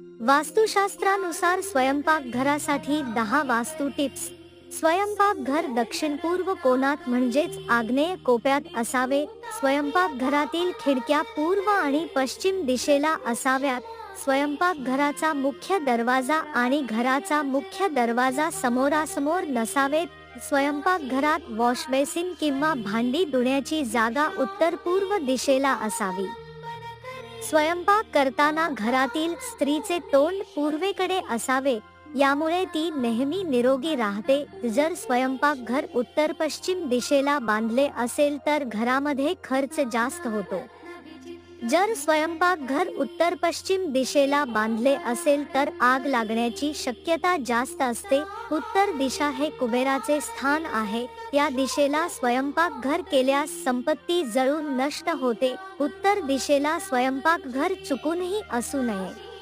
वास्तुशास्त्रानुसार स्वयंपाकघरासाठी दहा वास्तू टिप्स. स्वयंपाकघर दक्षिण पूर्व कोणात म्हणजेच आग्नेय कोप्यात असावे स्वयंपाकघरातील खिडक्या पूर्व आणि पश्चिम दिशेला असाव्यात स्वयंपाकघराचा मुख्य दरवाजा आणि घराचा मुख्य दरवाजा समोरासमोर नसावेत स्वयंपाकघरात वॉशबेसिन किंवा भांडी धुण्याची जागा उत्तर पूर्व दिशेला असावी. स्वयंपाक करताना घरातील स्त्रीचे तोंड पूर्वेकडे असावे यामुळे ती नेहमी निरोगी राहते. जर स्वयंपाकघर उत्तर पश्चिम दिशेला बांधले असेल तर घरामध्ये खर्च जास्त होतो. जर स्वयंपाकघर उत्तर पश्चिम दिशेला बांधले असेल तर आग लागण्याची शक्यता जास्त असते. उत्तर दिशा हे कुबेराचे स्थान आहे. या दिशेला स्वयंपाकघर केल्यास संपत्ती जळून नष्ट होते. उत्तर दिशेला स्वयंपाकघर चुकूनही असू नये.